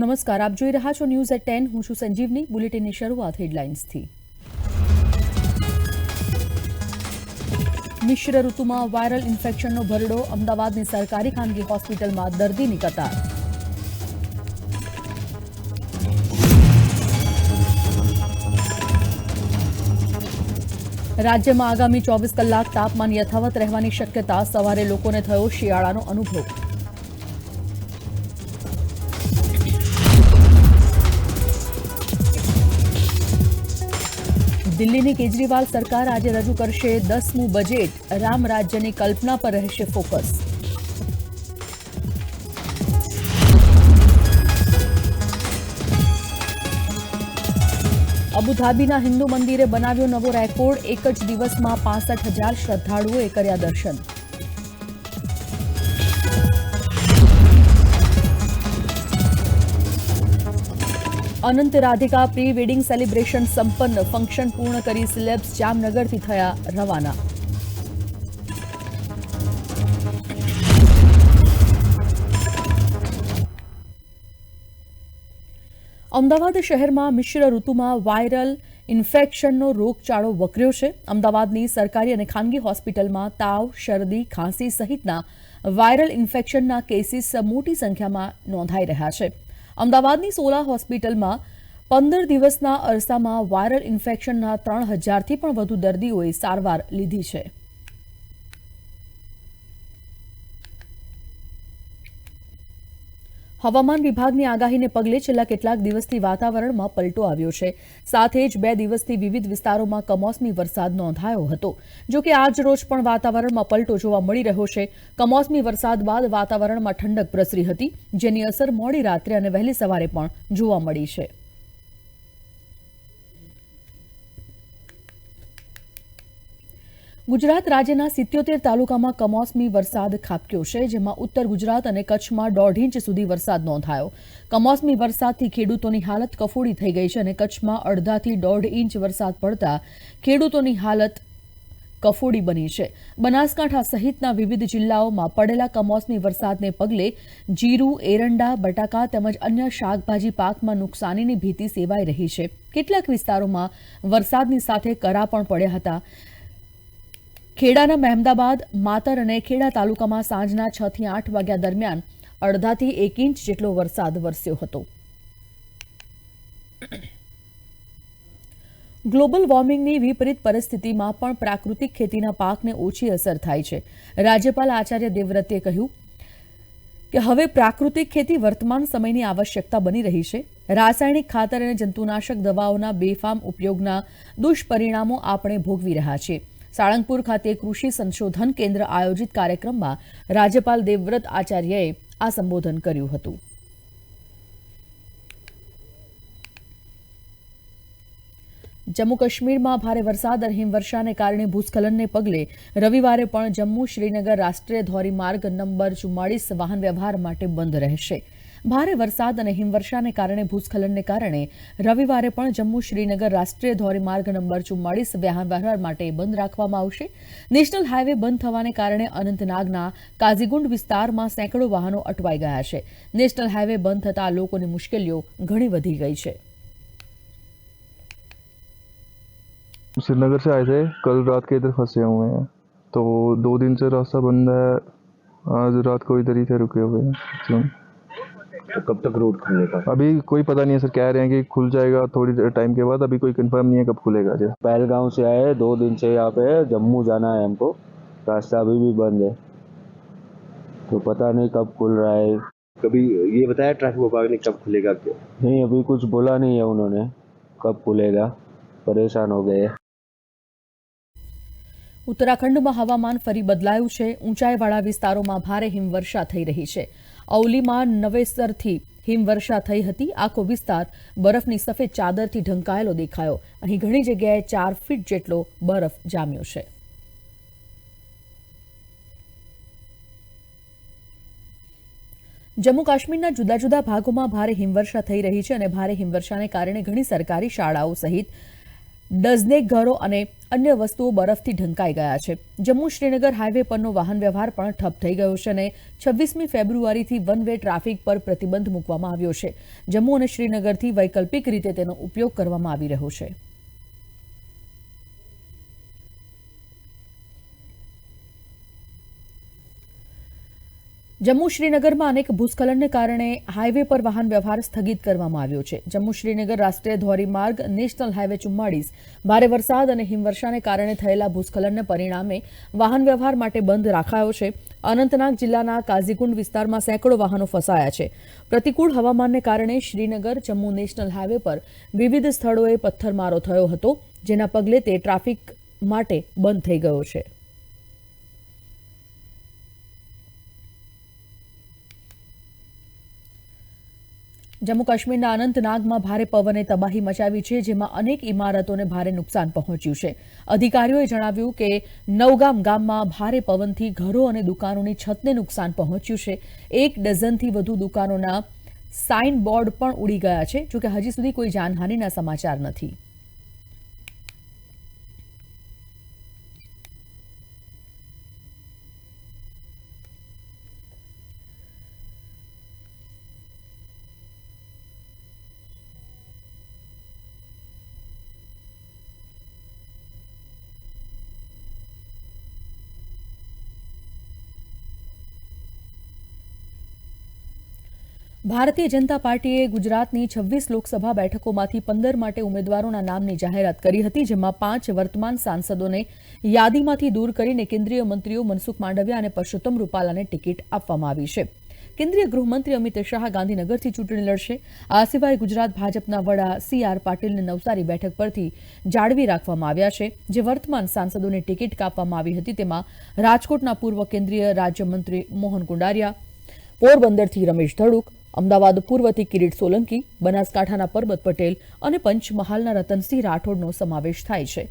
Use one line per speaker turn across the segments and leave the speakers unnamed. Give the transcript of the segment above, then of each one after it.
નમસ્કાર, આપ જોઈ રહ્યા છો ન્યૂઝ એટ ટેન હું છું સંજીવની. બુલેટિનની શરૂઆત હેડલાઇન્સથી મિશ્ર ઋતુમાં વાયરલ ઇન્ફેક્શનનો ભરડો. અમદાવાદની સરકારી ખાનગી હોસ્પિટલમાં દર્દીની કતાર. રાજ્યમાં આગામી ચોવીસ કલાક તાપમાન યથાવત રહેવાની શક્યતા. સવારે લોકોને થયો શિયાળાનો અનુભવ. દિલ્હીની કેજરીવાલ સરકાર આજે રજૂ કરશે દસમું બજેટ. રામ રાજ્યની કલ્પના પર રહેશે ફોકસ. અબુધાબીના હિન્દુ મંદિરે બનાવ્યો નવો રેકોર્ડ. એક જ દિવસમાં પાસઠ હજાર શ્રદ્ધાળુઓએ કર્યા દર્શન. Anant Radhika pre wedding celebration સંપન્ન ફંક્શન પૂર્ણ કરી સિલેબ્સ જામનગરથી થયા રવાના. અમદાવાદ શહેરમાં મિશ્ર ઋતુમાં વાયરલ ઇન્ફેક્શનનો રોગચાળો વકર્યો છે. અમદાવાદની સરકારી અને ખાનગી હોસ્પિટલમાં તાવ, શરદી, ખાંસી સહિતના વાયરલ ઇન્ફેક્શનના કેસીસ મોટી સંખ્યામાં નોંધાઈ રહ્યા છે. અમદાવાદની સોલા હોસ્પિટલમાં પંદર દિવસના અરસામાં વાયરલ ઇન્ફેક્શનના ત્રણ હજારથી પણ વધુ દર્દીઓએ સારવાર લીધી છે. હવામાન વિભાગની આગાહીને પગલે છેલ્લા કેટલાક દિવસથી વાતાવરણમાં પલટો આવ્યો છે. સાથે જ બે દિવસથી વિવિધ વિસ્તારોમાં કમોસમી વરસાદ નોંધાયો હતો. જો કે આજ રોજ પણ વાતાવરણમાં પલટો જોવા મળી રહ્યો છે. કમોસમી વરસાદ બાદ વાતાવરણમાં ઠંડક પ્રસરી હતી, જેની અસર મોડી રાત્રે અને વહેલી સવારે પણ જોવા મળી છે. ગુજરાત રાજ્યના સિત્યોતેર તાલુકામાં કમોસમી વરસાદ ખાબક્યો છે, જેમાં ઉત્તર ગુજરાત અને કચ્છમાં દોઢ ઇંચ સુધી વરસાદ નોંધાયો. કમોસમી વરસાદથી ખેડૂતોની હાલત કફોડી થઈ ગઈ છે અને કચ્છમાં અડધાથી દોઢ ઇંચ વરસાદ પડતા ખેડૂતોની હાલત કફોડી બની છે. બનાસકાંઠા સહિતના વિવિધ જિલ્લાઓમાં પડેલા કમોસમી વરસાદને પગલે જીરું, એરંડા, બટાકા તેમજ અન્ય શાકભાજી પાકમાં નુકસાનીની ભીતિ સેવાઈ રહી છે. કેટલાક વિસ્તારોમાં વરસાદની સાથે કરા પણ પડ્યા હતા. ખેડાના મહેમદાબાદ, માતર અને ખેડા તાલુકામાં સાંજના છ થી આઠ વાગ્યા દરમિયાન અડધાથી એક ઇંચ જેટલો વરસાદ વરસ્યો હતો. ગ્લોબલ વોર્મિંગની વિપરીત પરિસ્થિતિમાં પણ પ્રાકૃતિક ખેતીના પાકને ઓછી અસર થાય છે. રાજ્યપાલ આચાર્ય દેવવ્રતે કહ્યું કે હવે પ્રાકૃતિક ખેતી વર્તમાન સમયની આવશ્યકતા બની રહી છે. રાસાયણિક ખાતર અને જંતુનાશક દવાઓના બેફામ ઉપયોગના દુષ્પરિણામો આપણે ભોગવી રહ્યા છીએ. સાળંગપુર ખાતે કૃષિ સંશોધન કેન્દ્ર આયોજિત કાર્યક્રમમાં રાજ્યપાલ દેવવ્રત આચાર્યએ આ સંબોધન કર્યું હતું. જમ્મુ કાશ્મીરમાં ભારે વરસાદ અને હિમવર્ષાને કારણે ભૂસ્ખલનને પગલે રવિવારે પણ જમ્મુ શ્રીનગર રાષ્ટ્રીય ધોરીમાર્ગ નંબર ચુમ્માળીસ વાહન વ્યવહાર માટે બંધ રહેશે. ભારે વરસાદ અને હિમવર્ષાને કારણે ભૂસ્ખલનને કારણે રવિવારે પણ જમ્મુ શ્રીનગર રાષ્ટ્રીય ધોરીમાર્ગ નંબર ચુમ્માળીસ વાહન વ્યવહાર માટે બંધ રાખવામાં આવશે નેશનલ હાઈવે બંધ થવાને કારણે અનંતનાગના કાઝીગુંડ વિસ્તારમાં સેંકડો વાહનો અટવાઈ ગયા છે નેશનલ હાઈવે બંધ થતાં લોકોની મુશ્કેલીઓ ઘણી વધી ગઈ છે
श्रीनगर से आए थे कल रात के इधर फंसे हुए हैं तो दो दिन से रास्ता बंद है आज रात को इधर ही थे रुके हुए हैं मैक्सिमम
तो कब तक रोड खुलने का
अभी कोई पता नहीं है सर कह रहे हैं कि खुल जाएगा थोड़ी देर टाइम के बाद अभी कोई कंफर्म नहीं है कब खुलेगा जी
पहलगांव से आए दो दिन से यहाँ पे जम्मू जाना है हमको रास्ता अभी भी बंद है तो पता नहीं कब खुल रहा है
कभी ये बताया ट्रैफिक विभाग ने कब खुलेगा क्या
नहीं अभी कुछ बोला नहीं है उन्होंने कब खुलेगा परेशान हो गए हैं
ઉત્તરાખંડમાં હવામાન ફરી બદલાયું છે ઊંચાઈવાળા વિસ્તારોમાં ભારે હિમવર્ષા થઈ રહી છે અવલીમાં નવેસરથી હિમવર્ષા થઈ હતી. આખો વિસ્તાર બરફની સફેદ ચાદરથી ઢંકાયેલો દેખાયો અહીં ઘણી જગ્યાએ ચાર ફીટ જેટલો બરફ જામ્યો છે. જમ્મુ કાશ્મીરના જુદા જુદા ભાગોમાં ભારે હિમવર્ષા થઈ રહી છે અને ભારે હિમવર્ષાને કારણે ઘણી સરકારી શાળાઓ સહિત ડઝનેક ઘરો અને અન્ય વસ્તુઓ બરફથી ઢંકાઈ ગયા છે. જમ્મુ શ્રીનગર હાઈવે પરનો વાહન વ્યવહાર પણ ઠપ થઈ ગયો છે અને છવ્વીસમી ફેબ્રુઆરીથી વન વે ટ્રાફિક પર પ્રતિબંધ મૂકવામાં આવ્યો છે. જમ્મુ અને શ્રીનગરથી વૈકલ્પિક રીતે તેનો ઉપયોગ કરવામાં આવી રહ્યો છે. જમ્મુ શ્રીનગરમાં અનેક ભૂસ્ખલનને કારણે હાઈવે પર વાહન વ્યવહાર સ્થગિત કરવામાં આવ્યો છે. જમ્મુ શ્રીનગર રાષ્ટ્રીય ધોરીમાર્ગ નેશનલ હાઈવે ચુમ્માળીસ. ભારે વરસાદ અને હિમવર્ષાને કારણે થયેલા ભૂસ્ખલનને પરિણામે વાહન વ્યવહાર માટે બંધ રાખાયો છે. અનંતનાગ જિલ્લાના કાઝીકુંડ વિસ્તારમાં સેંકડો વાહનો ફસાયા છે. પ્રતિકૂળ હવામાનને કારણે શ્રીનગર જમ્મુ નેશનલ હાઈવે પર વિવિધ સ્થળોએ પથ્થરમારો થયો હતો, જેના પગલે તે ટ્રાફિક માટે બંધ થઈ ગયો છે. જમ્મુ કાશ્મીરના અનંતનાગમાં ભારે પવને તબાહી મચાવી છે, જેમાં અનેક ઇમારતોને ભારે નુકસાન પહોંચ્યું છે. અધિકારીઓએ જણાવ્યું કે નવગામ ગામમાં ભારે પવનથી ઘરો અને દુકાનોની છતને નુકસાન પહોંચ્યું છે. એક ડઝનથી વધુ દુકાનોના સાઇન બોર્ડ પણ ઉડી ગયા છે, જોકે હજી સુધી કોઈ જાનહાનિના સમાચાર નથી. ભારતીય જનતા પાર્ટીએ ગુજરાતની છવ્વીસ લોકસભા બેઠકોમાંથી પંદર માટે ઉમેદવારોના નામની જાહેરાત કરી હતી, જેમાં પાંચ વર્તમાન સાંસદોને યાદીમાંથી દૂર કરીને કેન્દ્રીય મંત્રીઓ મનસુખ માંડવિયા અને પરસોત્તમ રૂપાલાને ટિકિટ આપવામાં આવી છે. કેન્દ્રીય ગૃહમંત્રી અમિત શાહ ગાંધીનગરથી ચૂંટણી લડશે. આ સિવાય ગુજરાત ભાજપના વડા સી આર પાટીલને નવસારી બેઠક પરથી જાળવી રાખવામાં આવ્યા છે. જે વર્તમાન સાંસદોને ટિકિટ કાપવામાં આવી હતી, તેમાં રાજકોટના પૂર્વ કેન્દ્રીય રાજ્યમંત્રી મોહન કુંડારિયા, પોરબંદરથી રમેશ ધડુક અમદાવાદ પૂર્વથી કિરીટ સોલંકી, બનાસકાંઠાના પરબત પટેલ અને પંચમહાલના રતનસિંહ રાઠોડનો સમાવેશ થાય છે.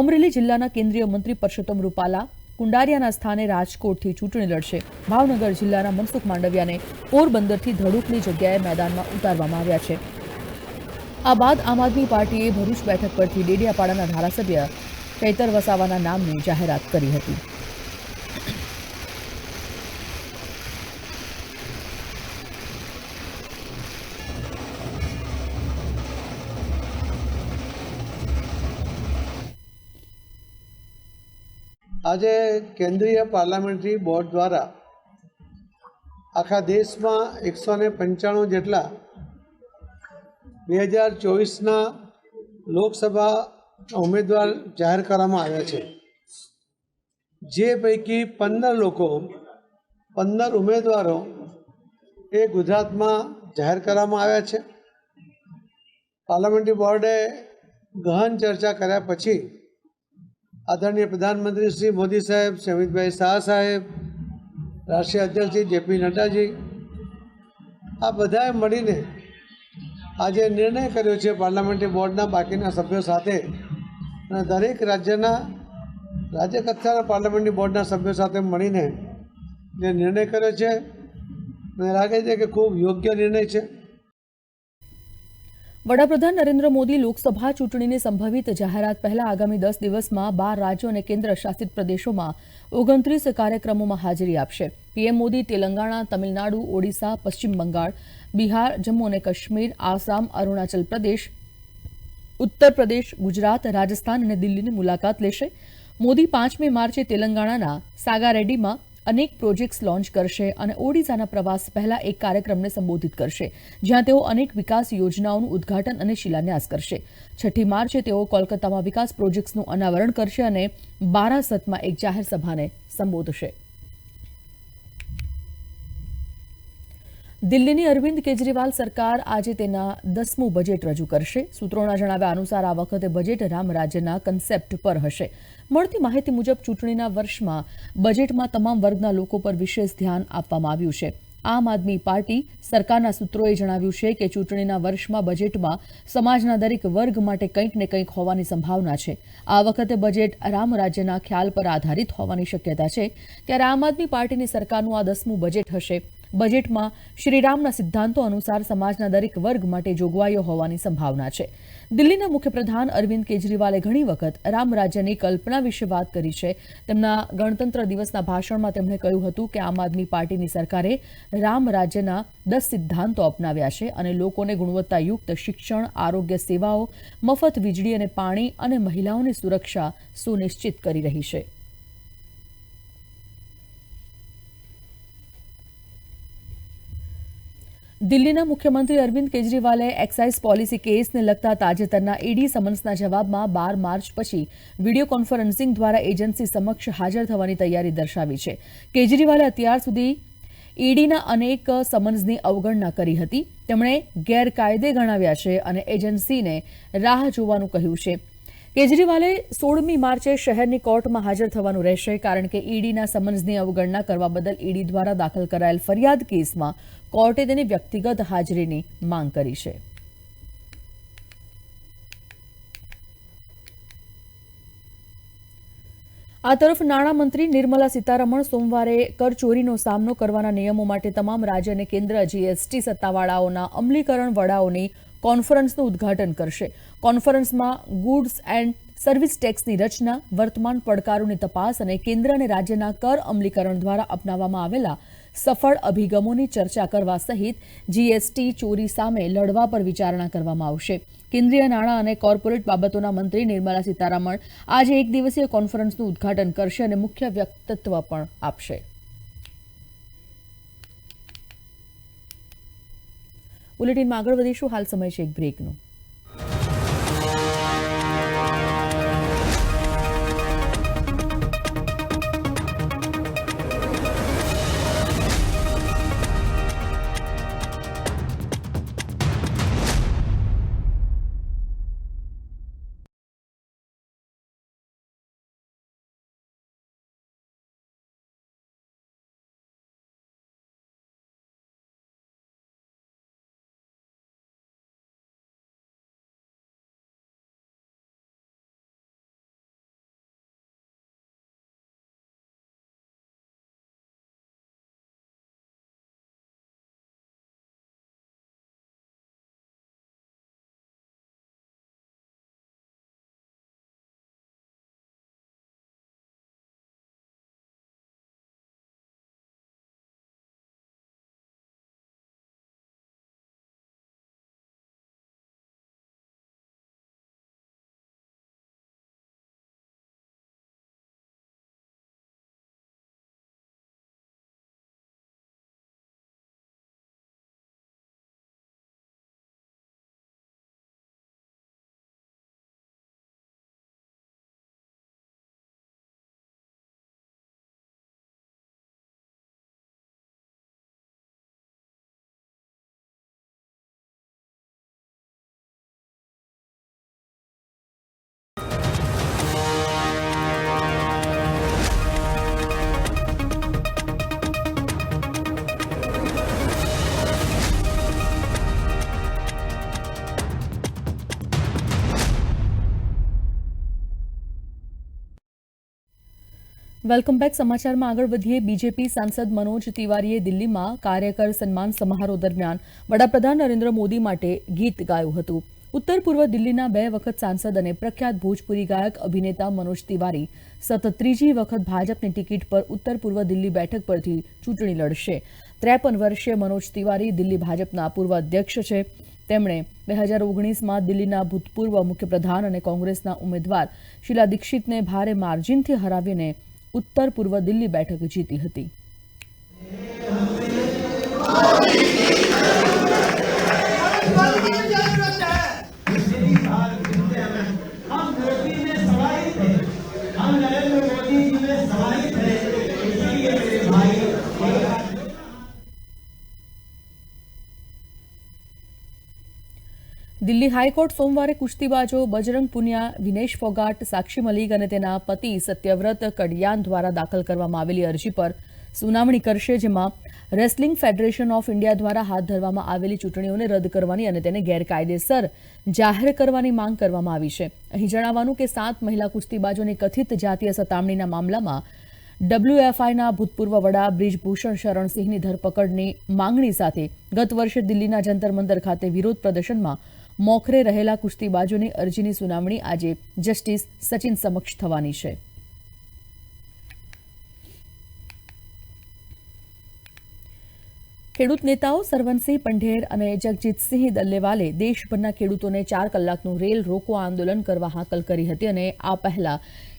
અમરેલી જિલ્લાના કેન્દ્રીય મંત્રી પરસોત્તમ રૂપાલા કુંડારિયાના સ્થાને રાજકોટથી ચૂંટણી લડશે. ભાવનગર જિલ્લાના મનસુખ માંડવિયાને પોરબંદરથી ધડુકની જગ્યાએ મેદાનમાં ઉતારવામાં આવ્યા છે. આ બાદ આમ આદમી પાર્ટીએ ભરૂચ બેઠક પરથી ડેડિયાપાડાના ધારાસભ્ય ચૈતર વસાવાના નામની જાહેરાત કરી હતી.
આજે કેન્દ્રીય પાર્લામેન્ટરી બોર્ડ દ્વારા આખા દેશમાં એકસો ને પંચાણું જેટલા બે હજાર ચોવીસના લોકસભા ઉમેદવાર જાહેર કરવામાં આવ્યા છે. જે પૈકી પંદર લોકો, પંદર ઉમેદવારો એ ગુજરાતમાં જાહેર કરવામાં આવ્યા છે. પાર્લામેન્ટરી બોર્ડે ગહન ચર્ચા કર્યા પછી આદરણીય પ્રધાનમંત્રી શ્રી મોદી સાહેબ સમિતભાઈ શાહ સાહેબ, રાષ્ટ્રીય અધ્યક્ષજી જેપી નડ્ડાજી, આ બધાએ મળીને આજે નિર્ણય કર્યો છે પાર્લામેન્ટરી બોર્ડના બાકીના સભ્યો સાથે અને દરેક રાજ્યના રાજ્ય કક્ષાના પાર્લામેન્ટરી બોર્ડના સભ્યો સાથે મળીને જે નિર્ણય કર્યો છે. મને લાગે છે કે ખૂબ યોગ્ય નિર્ણય છે.
વડાપ્રધાન નરેન્દ્ર મોદી લોકસભા ચૂંટણીની સંભવિત જાહેરાત પહેલા આગામી દસ દિવસમાં બાર રાજ્યો અને કેન્દ્ર શાસિત પ્રદેશોમાં ઓગણત્રીસ કાર્યક્રમોમાં હાજરી આપશે. પીએમ મોદી તેલંગાણા, તમિલનાડુ, ઓડિશા, પશ્ચિમ બંગાળ, બિહાર, જમ્મુ અને કાશ્મીર, આસામ, અરુણાચલ પ્રદેશ, ઉત્તર પ્રદેશ, ગુજરાત, રાજસ્થાન અને દિલ્હીની મુલાકાત લેશે. મોદી પાંચમી માર્ચે તેલંગાણાના સાગારેડ્ડીમાં અનેક પ્રોજેક્ટ્સ લોન્ચ કરશે અને ઓડિશાના પ્રવાસ પહેલા એક કાર્યક્રમને સંબોધિત કરશે, જ્યાં તેઓ અનેક વિકાસ યોજનાઓનું ઉદ્ઘાટન અને શિલાન્યાસ કરશે. છઠ્ઠી માર્ચે તેઓ કોલકાતામાં વિકાસ પ્રોજેક્ટ્સનું અનાવરણ કરશે અને બારાસતમાં એક જાહેર સભાને સંબોધશે. દિલ્હીની અરવિંદ કેજરીવાલ સરકાર આજે તેના દસમું બજેટ રજૂ કરશે. સૂત્રોના જણાવ્યા અનુસાર આ વખતે બજેટ રામ રાજ્યના કન્સેપ્ટ પર હશે. મળતી માહિતી મુજબ ચૂંટણીના વર્ષમાં બજેટમાં તમામ વર્ગના લોકો પર વિશેષ ધ્યાન આપવામાં આવ્યું છે. આમ આદમી પાર્ટી સરકારના સૂત્રોએ જણાવ્યું છે કે ચૂંટણીના વર્ષમાં બજેટમાં સમાજના દરેક વર્ગ માટે કંઈક ને કંઈક હોવાની સંભાવના છે. આ વખતે બજેટ રામ રાજ્યના ખ્યાલ પર આધારિત હોવાની શક્યતા છે. ત્યારે આમ આદમી પાર્ટીની સરકારનું આ દસમું બજેટ હશે. બજેટમાં શ્રીરામના સિદ્ધાંતો અનુસાર સમાજના દરેક વર્ગ માટે જોગવાઈઓ હોવાની સંભાવના છે. દિલ્હીના મુખ્યપ્રધાન અરવિંદ કેજરીવાલે ઘણી વખત રામ રાજ્યની કલ્પના વિશે વાત કરી છે. તેમના ગણતંત્ર દિવસના ભાષણમાં તેમણે કહ્યું હતું કે આમ આદમી પાર્ટીની સરકારે રામ રાજ્યના દસ સિદ્ધાંતો અપનાવ્યા છે અને લોકોને ગુણવત્તાયુક્ત શિક્ષણ, આરોગ્ય સેવાઓ, મફત વીજળી અને પાણી અને મહિલાઓની સુરક્ષા સુનિશ્ચિત કરી રહી છે. દિલ્હીના મુખ્યમંત્રી અરવિંદ કેજરીવાલે એક્સાઇઝ પોલિસી કેસને લગતા તાજેતરના ઈડી સમન્સના જવાબમાં બાર માર્ચ પછી વીડિયો કોન્ફરન્સિંગ દ્વારા એજન્સી સમક્ષ હાજર થવાની તૈયારી દર્શાવી છે. કેજરીવાલે અત્યાર સુધી ઈડીના અનેક સમન્સની અવગણના કરી હતી. તેમણે ગેરકાયદે ગણાવ્યા છે અને એજન્સીને રાહ જોવાનું કહ્યું છે. કેજરીવાલે સોળમી માર્ચે શહેરની કોર્ટમાં હાજર થવાનું રહેશે કારણ કે ઈડીના સમન્સની અવગણના કરવા બદલ ઈડી દ્વારા દાખલ કરાયેલ ફરિયાદ કેસમાં કોર્ટે તેની વ્યક્તિગત હાજરીની માંગ કરી છે. આ તરફ નાણામંત્રી નિર્મલા સીતારમણ સોમવારે કરચોરીનો સામનો કરવાના નિયમો માટે તમામ રાજ્ય અને કેન્દ્ર જીએસટી સત્તાવાળાઓના અમલીકરણ વડાઓની કોન્ફરન્સનું ઉદ્ઘાટન કરશે. કોન્ફરન્સમાં ગુડ્સ એન્ડ સર્વિસ ટેક્સની રચના, વર્તમાન પડકારોની તપાસ અને કેન્દ્ર અને રાજ્યના કર અમલીકરણ દ્વારા અપનાવવામાં આવેલા સફળ અભિગમોની ચર્ચા કરવા સહિત જીએસટી ચોરી સામે લડવા પર વિચારણા કરવામાં આવશે. કેન્દ્રીય નાણાં અને કોર્પોરેટ બાબતોના મંત્રી નિર્મલા સીતારામણ આજે એક દિવસીય કોન્ફરન્સનું ઉદ્ઘાટન કરશે અને મુખ્ય વ્યક્તિત્વ પણ આપશે. બુલેટિનમાં આગળ વધીશું. હાલ સમય છે એક બ્રેકનો. વેલકમ બેક સમાચારમાં આગળ વધીએ. બીજેપી સાંસદ મનોજ તિવારીએ દિલ્હીમાં કાર્યકર સન્માન સમારોહ દરમિયાન વડાપ્રધાન નરેન્દ્ર મોદી માટે ગીત ગાયું હતું. ઉત્તર પૂર્વ દિલ્હીના બે વખત સાંસદ અને પ્રખ્યાત ભોજપુરી ગાયક અભિનેતા મનોજ તિવારી સતત ત્રીજી વખત ભાજપની ટિકિટ પર ઉત્તર પૂર્વ દિલ્હી બેઠક પરથી ચૂંટણી લડશે. ત્રેપન વર્ષીય મનોજ તિવારી દિલ્હી ભાજપના પૂર્વ અધ્યક્ષ છે. તેમણે બે હજાર ઓગણીસમાં દિલ્હીના ભૂતપૂર્વ મુખ્યપ્રધાન અને કોંગ્રેસના ઉમેદવાર શીલા દીક્ષિતને ભારે માર્જિનથી હરાવીને ઉત્તર પૂર્વ દિલ્હી બેઠક જીતી હતી.
हम
દિલ્હી હાઈકોર્ટ સોમવારે કુસ્તીબાજો બજરંગ પુનિયા, વિનેશ ફોગાટ, સાક્ષી મલિક અને તેના પતિ સત્યવ્રત કડિયાન દ્વારા દાખલ કરવામાં આવેલી અરજી પર સુનાવણી કરશે, જેમાં રેસલિંગ ફેડરેશન ઓફ ઇન્ડિયા દ્વારા હાથ ધરવામાં આવેલી ચૂંટણીઓને રદ કરવાની અને તેને ગેરકાયદેસર જાહેર કરવાની માંગ કરવામાં આવી છે. અહીં જણાવવાનું કે સાત મહિલા કુસ્તીબાજોની કથિત જાતીય સતામણીના મામલામાં ડબ્લ્યુએફઆઈના ભૂતપૂર્વ વડા બ્રિજભૂષણ શરણસિંહની ધરપકડની માંગણી સાથે ગત વર્ષે દિલ્હીના જંતર મંતર ખાતે વિરોધ પ્રદર્શનમાં મોખરે રહેલા કુસ્તીબાજોની અરજીની સુનાવણી આજે જસ્ટિસ સચિન સમક્ષ થવાની છે. ખેડૂત નેતાઓ સરવનસિંહ પંઢેર અને જગજીતસિંહ દલ્લેવાલે દેશભરના ખેડૂતોને ચાર કલાકનું રેલ રોકો આંદોલન કરવા હાકલ કરી હતી અને આ પહેલા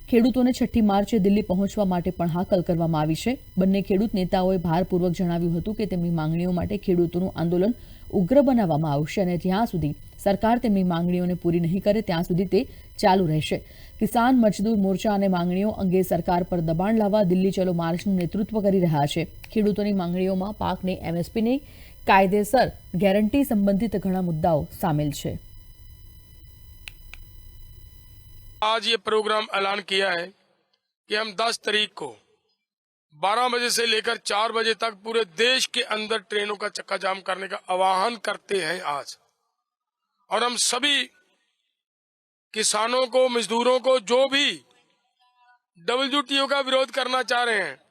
ખેડૂતોને છઠ્ઠી માર્ચે દિલ્હી પહોંચવા માટે પણ હાકલ કરવામાં આવી છે. બંને ખેડૂત નેતાઓએ ભારપૂર્વક જણાવ્યું હતું કે તેમની માંગણીઓ માટે ખેડૂતોનું આંદોલન ઉગ્ર બનાવવામાં આવશે અને જ્યાં સુધી સરકાર તેમની માંગણીઓને પૂરી નહીં કરે ત્યાં સુધી તે ચાલુ રહેશે કિસાન મજદૂર મોરચા અને માંગણીઓ અંગે સરકાર પર દબાણ લાવવા દિલ્હી ચલો માર્ચનું નેતૃત્વ કરી રહ્યા છે ખેડૂતોની માંગણીઓમાં પાકની એમએસપીની કાયદેસર ગેરંટી સંબંધિત ઘણા મુદ્દાઓ સામેલ છે
आज ये प्रोग्राम ऐलान किया है कि हम 10 तारीख को 12 बजे से लेकर 4 बजे तक पूरे देश के अंदर ट्रेनों का चक्का जाम करने का आह्वान करते हैं आज और हम सभी किसानों को, मजदूरों को जो भी डब्ल्यूटीओ का विरोध करना चाह रहे हैं,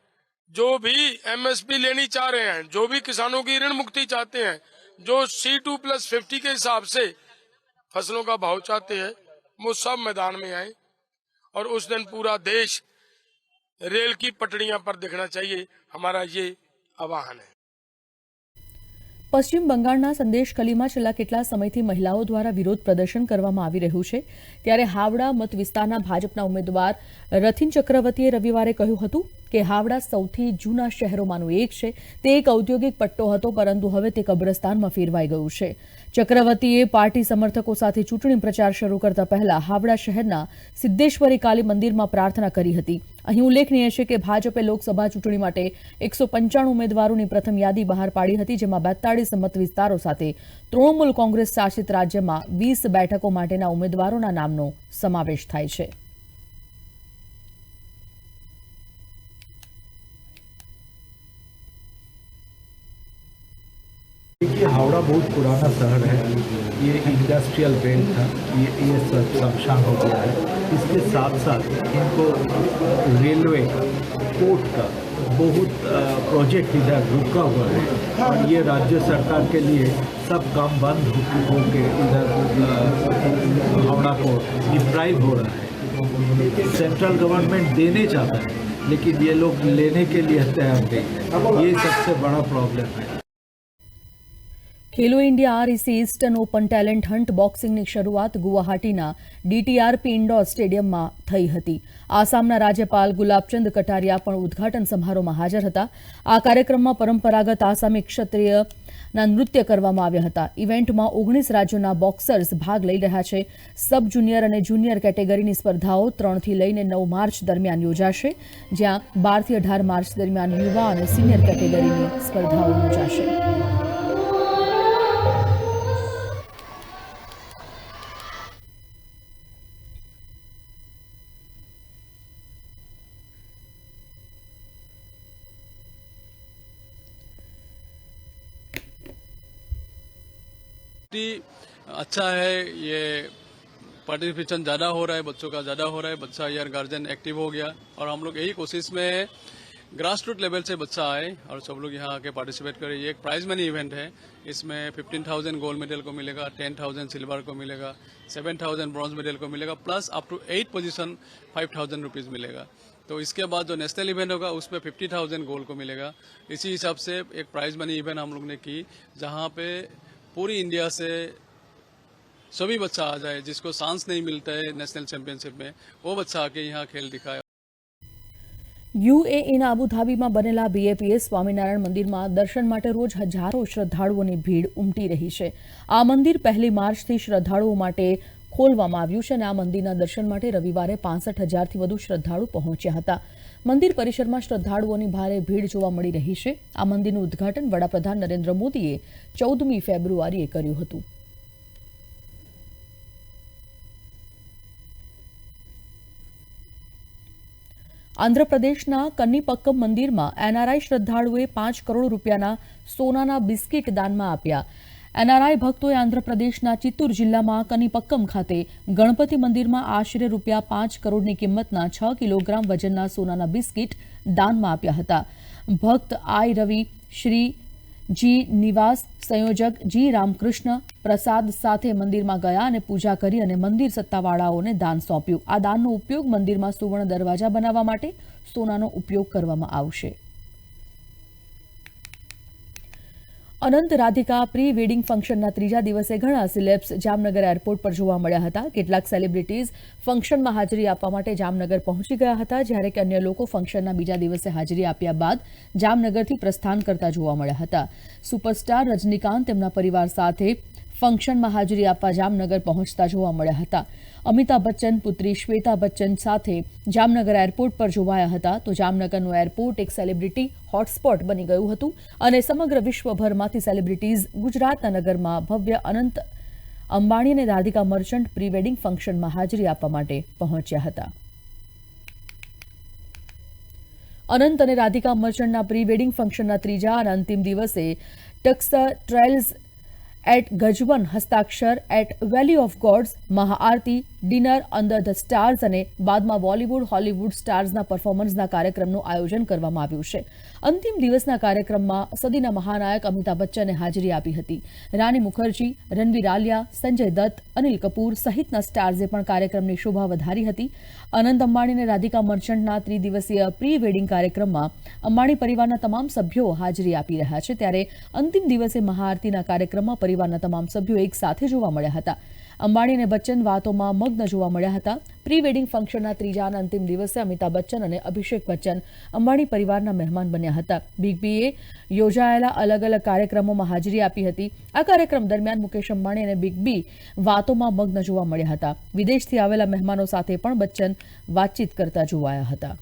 जो भी एमएसपी लेनी चाह रहे हैं, जो भी किसानों की ऋण मुक्ति चाहते हैं, जो सी टू प्लस फिफ्टी के हिसाब से फ़सलों का भाव चाहते हैं, वो सब मैदान में आए और उस दिन पूरा देश रेल की पटड़ियाँ पर दिखना चाहिए। हमारा ये आवाहन है।
પશ્ચિમ બંગાળના સંદેશ કલીમાં છેલ્લા કેટલા સમયથી મહિલાઓ દ્વારા વિરોધ પ્રદર્શન કરવામાં આવી રહ્યું છે? ત્યારે હાવડા મત વિસ્તારના ભાજપના ઉમેદવાર રથિન ચક્રવર્તીએ રવિવારે કહ્યું હતું કે હાવડા સૌથી જૂના શહેરોમાંનું એક છે. તે એક ઔદ્યોગિક પટ્ટો હતો, પરંતુ હવે તે કબ્રસ્તાનમાં ફેરવાઈ ગયું છે. ચક્રવર્તીએ પાર્ટી સમર્થકો સાથે ચૂંટણી પ્રચાર શરૂ કરતા પહેલા હાવડા શહેરના સિદ્ધેશ્વરી કાલી મંદિરમાં પ્રાર્થના કરી હતી. અહીં ઉલ્લેખનીય છે કે ભાજપે લોકસભા ચૂંટણી માટે એકસો પંચાણું ઉમેદવારોની પ્રથમ યાદી બહાર પાડી હતી, જેમાં બેતાળીસ મત વિસ્તારો સાથે તૃણમૂલ કોંગ્રેસ શાસિત રાજ્યમાં વીસ બેઠકો માટેના ઉમેદવારોના નામનો સમાવેશ થાય છે.
देखिए, हावड़ा बहुत पुराना शहर है। ये इंडस्ट्रियल बेल्ट था। ये ये सब शमशान हो गया है। इसके साथ साथ इनको रेलवे का पोर्ट का बहुत प्रोजेक्ट इधर रुका हुआ है। और ये राज्य सरकार के लिए सब काम बंद होके इधर हावड़ा को डिप्राइव हो रहा है। सेंट्रल गवर्नमेंट देने चाहता है, लेकिन ये लोग लेने के लिए तैयार नहीं है। ये सबसे बड़ा प्रॉब्लम है।
Khelo India REC eastern open talent hunt બોક્સિંગની શરૂઆત ગુવાહાટીના ડીટીઆરપી ઇન્ડોર સ્ટેડિયમમાં થઈ હતી. આસામના રાજ્યપાલ ગુલાબચંદ કટારિયા પણ ઉદ્ઘાટન સમારોહમાં હાજર હતા. આ કાર્યક્રમમાં પરંપરાગત આસામી ક્ષત્રિયના નૃત્ય કરવામાં આવ્યા હતા. ઇવેન્ટમાં ઓગણીસ રાજ્યોના બોક્સર્સ ભાગ લઈ રહ્યા છે. સબ જુનિયર અને જુનિયર કેટેગરીની સ્પર્ધાઓ ત્રણથી લઈને નવ માર્ચ દરમિયાન યોજાશે, જ્યાં બારથી અઢાર માર્ચ દરમિયાન યુવા અને સિનિયર કેટેગરીની સ્પર્ધાઓ યોજાશે.
काफ़ी अच्छा है, ये पार्टिसिपेशन ज़्यादा हो रहा है, बच्चों का ज़्यादा हो रहा है, बच्चा यार गार्जियन एक्टिव हो गया। और हम लोग यही कोशिश में है ग्रास रूट लेवल से बच्चा आए और सब लोग यहाँ आके पार्टिसिपेट करें। ये एक प्राइज मनी इवेंट है। इसमें फिफ्टीन थाउज़ेंड गोल्ड मेडल को मिलेगा टेन थाउज़ेंड सिल्वर को मिलेगा सेवन थाउज़ेंड ब्रॉन्ज मेडल को मिलेगा plus up to eight position five thousand rupees मिलेगा। तो इसके बाद जो नेशनल इवेंट होगा, उसमें फिफ्टी थाउज़ेंड गोल्ड को मिलेगा। इसी हिसाब से एक प्राइज मनी इवेंट हम लोग ने की, जहाँ पे पूरी इंडिया से सभी बच्चा आ जाए जिसको चांस नहीं मिलता है नेशनल चैंपियनशिप में वो बच्चा आके यहाँ खेल दिखाए
યુએઈના અબુધાબીમાં બનેલા બીએપીએસ સ્વામિનારાયણ મંદિરમાં દર્શન માટે રોજ હજારો શ્રદ્ધાળુઓની ભીડ ઉમટી રહી છે આ મંદિર પહેલી માર્ચથી શ્રદ્ધાળુઓ માટે ખોલવામાં આવ્યું છે અને આ મંદિરના દર્શન માટે રવિવારે પાંસઠ હજારથી વધુ શ્રદ્ધાળુ પહોંચ્યા હતા મંદિર પરિસરમાં શ્રદ્ધાળુઓની ભારે ભીડ જોવા મળી રહી છે. આ મંદિરનું ઉદ્ઘાટન વડાપ્રધાન નરેન્દ્ર મોદીએ ચૌદમી ફેબ્રુઆરીએ કર્યું હતું. આંધ્રપ્રદેશના કન્નીપક્કમ મંદિરમાં એનઆરઆઈ શ્રદ્ધાળુએ પાંચ કરોડ રૂપિયાના સોનાના બિસ્કીટ દાનમાં આપ્યા. એનઆરઆઈ ભક્તોએ આંધ્રપ્રદેશના ચિત્તુર જિલ્લામાં કનીપક્કમ ખાતે ગણપતિ મંદિરમાં આશરે રૂપિયા પાંચ કરોડની કિંમતના છ કિલોગ્રામ વજનના સોનાના બિસ્કિટ દાનમાં આપ્યા હતા. ભક્ત આઈ રવિ, શ્રી જી નિવાસ, સંયોજક જી રામકૃષ્ણ પ્રસાદ સાથે મંદિરમાં ગયા અને પૂજા કરી અને મંદિર સત્તાવાળાઓને દાન સોંપ્યું. આ દાનનો ઉપયોગ મંદિરમાં સુવર્ણ દરવાજા બનાવવા માટે સોનાનો ઉપયોગ કરવામાં આવશે. અનંત રાધિકા પ્રી વેડિંગ ફંક્શનના ત્રીજા દિવસે ઘણા સિલેબ્સ જામનગર એરપોર્ટ પર જોવા મળ્યા હતા. કેટલાક સેલિબ્રિટીઝ ફંક્શનમાં હાજરી આપવા માટે જામનગર પહોંચી ગયા હતા, જ્યારે કે અન્ય લોકો ફંક્શનના બીજા દિવસે હાજરી આપ્યા બાદ જામનગરથી પ્રસ્થાન કરતા જોવા મળ્યા હતા. સુપરસ્ટાર રજનીકાંત તેમના પરિવાર સાથે ફંક્શનમાં હાજરી આપવા જામનગર પહોંચતા જોવા મળ્યા હતા. અમિતાભ બચ્ચન, પુત્રી શ્વેતા બચ્ચન સાથે જામનગર એરપોર્ટ પર જોવાયા હતા. તો જામનગરનું એરપોર્ટ એક સેલિબ્રિટી હોટસ્પોટ બની ગયું હતું અને સમગ્ર વિશ્વભરમાંથી સેલિબ્રિટીઝ ગુજરાતના નગરમાં ભવ્ય અનંત અંબાણી અને રાધિકા મર્ચન્ટ પ્રી વેડિંગ ફંક્શનમાં હાજરી આપવા માટે પહોંચ્યા હતા. અનંત અને રાધિકા મર્ચન્ટના પ્રી વેડિંગ ફંક્શનના ત્રીજા અને અંતિમ દિવસે ટક્સર ટ્રેલ્સ એટ ગજવન હસ્તાક્ષર એટ વેલી ઓફ ગોડ્સ મહાઆરતી ડિનર અંડર ધ સ્ટાર્સ અને બાદમાં બોલિવૂડ હોલિવૂડ સ્ટાર્સના પરફોર્મન્સના કાર્યક્રમનું આયોજન કરવામાં આવ્યું છે. અંતિમ દિવસના કાર્યક્રમમાં સદીના મહાનાયક અમિતાભ બચ્ચને હાજરી આપી હતી. રાની મુખર્જી, રણવીર આલિયા, સંજય દત્ત, અનિલ કપૂર સહિતના સ્ટાર્સે પણ કાર્યક્રમની શોભા વધારી હતી. અનંત અંબાણી અને રાધિકા મર્ચન્ટના ત્રિદિવસીય પ્રી વેડિંગ કાર્યક્રમમાં અંબાણી પરિવારના તમામ સભ્યો હાજરી આપી રહ્યા છે. ત્યારે અંતિમ દિવસે મહાઆરતીના કાર્યક્રમમાં પરિવારના તમામ સભ્યો એક સાથે જોવા મળ્યા હતા. અંબાણી અને બચ્ચન વાતોમાં મગ્ન જોવા મળ્યા હતા. પ્રી વેડિંગ ફંક્શનના ત્રીજા અને અંતિમ દિવસે અમિતાભ બચ્ચન અને અભિષેક બચ્ચન અંબાણી પરિવારના મહેમાન બન્યા હતા. બિગ બીએ યોજાયેલા અલગ અલગ કાર્યક્રમોમાં હાજરી આપી હતી. આ કાર્યક્રમ દરમિયાન મુકેશ અંબાણી અને બિગ બી વાતોમાં મગ્ન જોવા મળ્યા હતા. વિદેશથી આવેલા મહેમાનો સાથે પણ બચ્ચન વાતચીત કરતા જોવાયા હતા.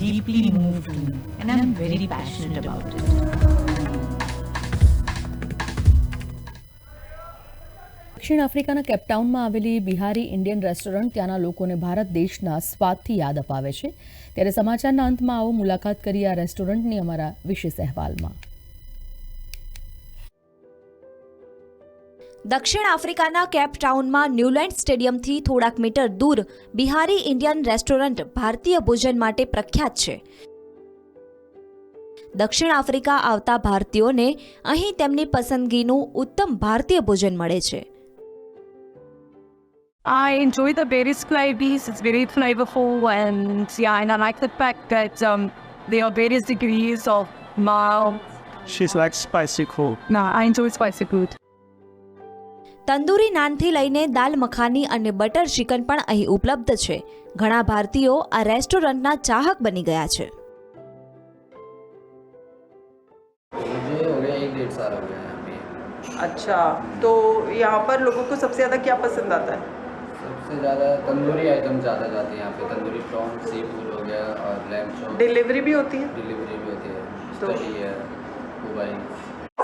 Deeply moved me, and I'm very passionate about it.
દક્ષિણ આફ્રિકાના કેપટાઉનમાં આવેલી બિહારી ઇન્ડિયન રેસ્ટોરન્ટ ત્યાંના લોકોને ભારત દેશના સ્વાદથી યાદ અપાવે છે ત્યારે સમાચારના અંતમાં આવો મુલાકાત કરી આ રેસ્ટોરન્ટની અમારા વિશેષ અહેવાલમાં
દક્ષિણ આફ્રિકાના કેપ ટાઉનમાં ન્યૂલેન્ડ સ્ટેડિયમથી થોડાક મીટર દૂર બિહારી ઇન્ડિયન રેસ્ટોરન્ટ ભારતીય ભોજન માટે પ્રખ્યાત છે દક્ષિણ આફ્રિકા આવતા ભારતીયોને અહીં તેમની પસંદગીનું ઉત્તમ ભારતીય ભોજન મળે છે
I enjoy the berries flavors. It's very flavorful, and yeah, and I like the fact that um, there are various degrees of mild.
She likes spicy food.
No, I enjoy spicy food.
Tandoori નાનથી લઈને દાલ મખાની અને butter chicken પણ અહીં ઉપલબ્ધ છે ઘણા ભારતીયો આ રેસ્ટોરન્ટના ચાહક બની ગયા છે
मुझे हो गया एक डेढ़ साल हो गया यहाँ पे
अच्छा तो यहाँ पर लोगों को सबसे ज़्यादा क्या पसंद आता है
सबसे ज़्यादा तंदूरी आइटम ज़्यादा जाते हैं यहाँ पे तंदूरी प्रॉन सी फूड हो गया और लैम चॉप
डिलीवरी भी होती है
डिलीवरी भी होती है
तो-
स्टडी है दुबई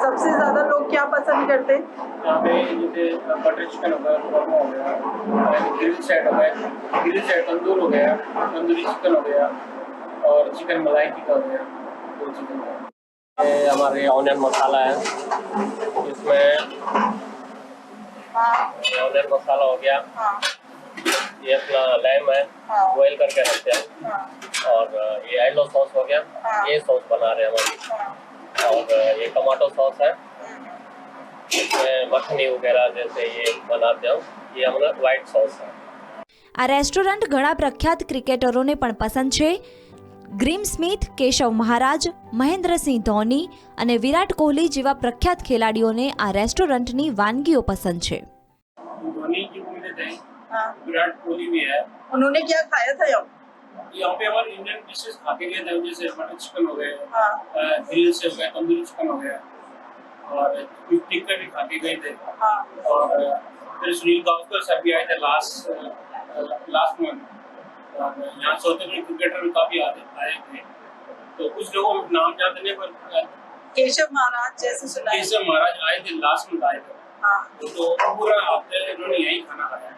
सबसे ज़्यादा लोग क्या पसंद करते? हैं
यहाँ पे जैसे बटर चिकन हो गया कौरमा हो गया ग्रिल सेट हो गया ग्रिल सेट तंदूर हो गया तंदूरी चिकन हो गया और चिकन मलाई टिक्का हो गया दो चिकन ये हमारे ऑनियन मसाला है। इसमें ऑनियन मसाला हो गया। ये अपना लैम है। बॉयल करके रखते हैं। और ये येलो सॉस हो गया। ये सॉस बना रहे हैं हम और ये टमाटो सॉस है इसमें मखनी वगैरह जैसे ये बनाते हैं ये हमारा वाइट सॉस है
આ રેસ્ટોરન્ટ ઘણા પ્રખ્યાત ક્રિકેટરોને પણ પસંદ છે ગ્રીમ સ્મિથ કેશવ મહારાજ મહેન્દ્રસિંહ ધોની અને વિરાટ કોહલી જેવા પ્રખ્યાત ખેલાડીઓને આ રેસ્ટોરન્ટની વાનગીઓ પસંદ છે
धोनी की उम्मीदें थे विराट कोहली भी है
उन्होंने क्या खाया था यहाँ
पे हमारे इंडियन डिशेज खाते गए थे जैसे बटर चिकन हो गए ग्रिल से हो गया तंदूरी चिकन हो गया और कुछ टिक्का भी खा के गए थे। और फिर सुनील गावस्कर साहब भी आए थे लास्ट लास्ट मंथ और यहाँ से होते हुए क्रिकेटर भी काफ़ी आए थे। तो कुछ
लोगों को नाम याद नहीं पर
केशव महाराज जैसे सुना
केशव महाराज आए थे लास्ट में आए थे।
हाँ।
तो पूरा हफ़्ते इन्होंने यही खाना खाया।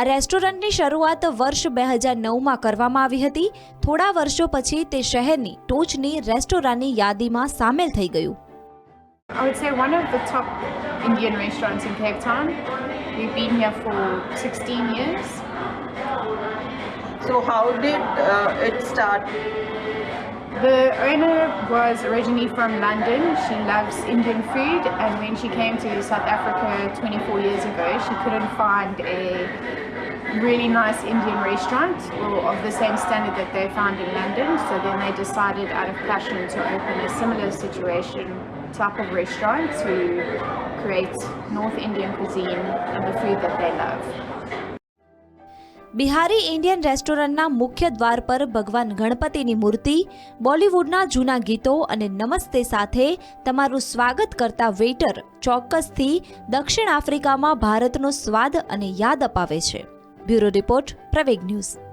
આ રેસ્ટોરન્ટની શરૂઆત વર્ષ બે હજાર નવમાં કરવામાં આવી હતી થોડા વર્ષો પછી તે શહેરની ટોચની રેસ્ટોરાંની યાદીમાં સામેલ થઈ ગયું
I would say one of the top Indian restaurants in Cape Town. We've been here for 16 years.
So how did uh, it start?
The owner was originally from London. She loves Indian food, and when she came to South Africa 24 years ago, she couldn't find a really nice Indian restaurant of the same standard that they found in London. So then they decided, out of passion, to open a similar situation type of restaurant to create North Indian cuisine and the food that they love.
Bihari Indian રેસ્ટોરન્ટના મુખ્ય દ્વાર પર ભગવાન ગણપતિની મૂર્તિ બોલિવૂડના જૂના ગીતો અને નમસ્તે સાથે તમારું સ્વાગત કરતા વેઇટર ચોક્કસથી દક્ષિણ આફ્રિકામાં ભારતનો સ્વાદ અને યાદ અપાવે છે બ્યુરો રિપોર્ટ પ્રવેગ ન્યૂઝ